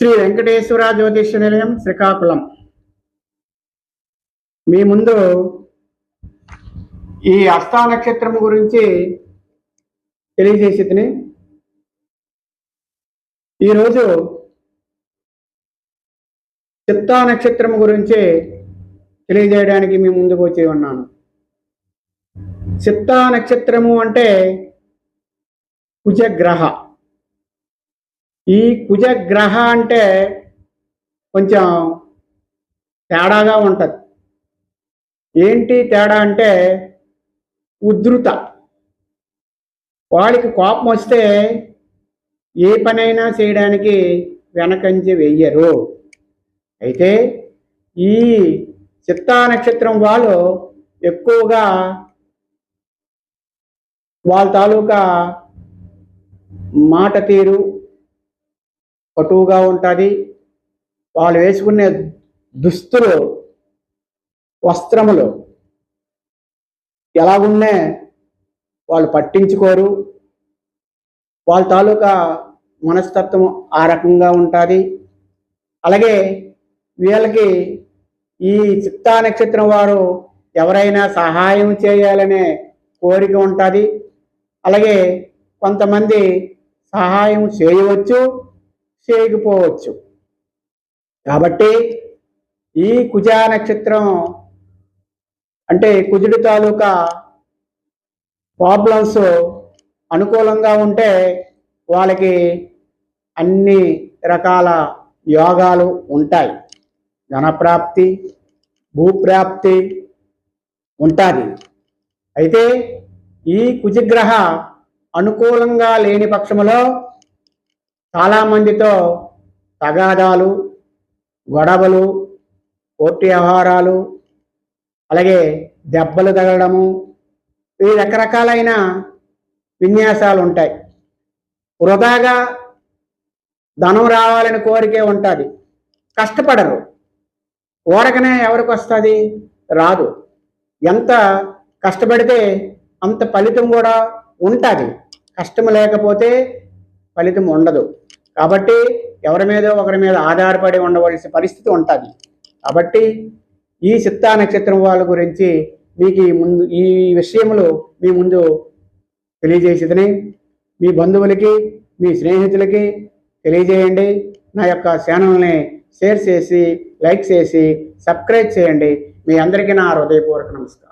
శ్రీ వెంకటేశ్వర జ్యోతిష నిలయం శ్రీకాకుళం. మీ ముందు ఈ అష్టా నక్షత్రం గురించి తెలియజేసి తిని ఈరోజు చిత్తా నక్షత్రం గురించి తెలియజేయడానికి మీ ముందుకు వచ్చి ఉన్నాను. చిత్తా నక్షత్రము అంటే కుజగ్రహ. ఈ కుజగ్రహ అంటే కొంచెం తేడాగా ఉంటుంది. ఏంటి తేడా అంటే ఉధృత. వాడికి కోపం వస్తే ఏ పనైనా చేయడానికి వెనకంచి వెయ్యరు. అయితే ఈ చిత్తా నక్షత్రం వాళ్ళు ఎక్కువగా వాళ్ళ తాలూకా మాట తీరు పటువుగా ఉంటుంది. వాళ్ళు వేసుకునే దుస్తులు వస్త్రములు ఎలాగున్నే వాళ్ళు పట్టించుకోరు. వాళ్ళ తాలూకా మనస్తత్వం ఆ రకంగా ఉంటుంది. అలాగే వీళ్ళకి ఈ చిత్తా నక్షత్రం వారు ఎవరైనా సహాయం చేయాలనే కోరిక ఉంటుంది. అలాగే కొంతమంది సహాయం చేయవచ్చు. చేయకపోవచ్చు. కాబట్టి ఈ కుజా నక్షత్రం అంటే కుజుడి తాలూకా ప్రాబ్లమ్స్ అనుకూలంగా ఉంటే వాళ్ళకి అన్ని రకాల యోగాలు ఉంటాయి. ధనప్రాప్తి భూప్రాప్తి ఉంటుంది. అయితే ఈ కుజగ్రహ అనుకూలంగా లేని పక్షములో చాలామందితో తగాదాలు గొడవలు కోర్టు వ్యవహారాలు అలాగే దెబ్బలు తగలడము ఈ రకరకాలైన విన్యాసాలు ఉంటాయి. వృధాగా ధనం రావాలని కోరికే ఉంటుంది. కష్టపడరు. ఓడకనే ఎవరికి వస్తుంది? రాదు. ఎంత కష్టపడితే అంత ఫలితం కూడా ఉంటుంది. కష్టం లేకపోతే ఫలితం ఉండదు. కాబట్టి ఎవరి మీద ఒకరి మీద ఆధారపడి ఉండవలసిన పరిస్థితి ఉంటుంది. కాబట్టి ఈ చిత్తా నక్షత్రం వాళ్ళ గురించి మీకు ఈ ముందు ఈ విషయములు మీ ముందు తెలియజేసేదని మీ బంధువులకి మీ స్నేహితులకి తెలియజేయండి. నా యొక్క ఛానల్ని షేర్ చేసి లైక్ చేసి సబ్స్క్రైబ్ చేయండి. మీ అందరికీ నా హృదయపూర్వక నమస్కారం.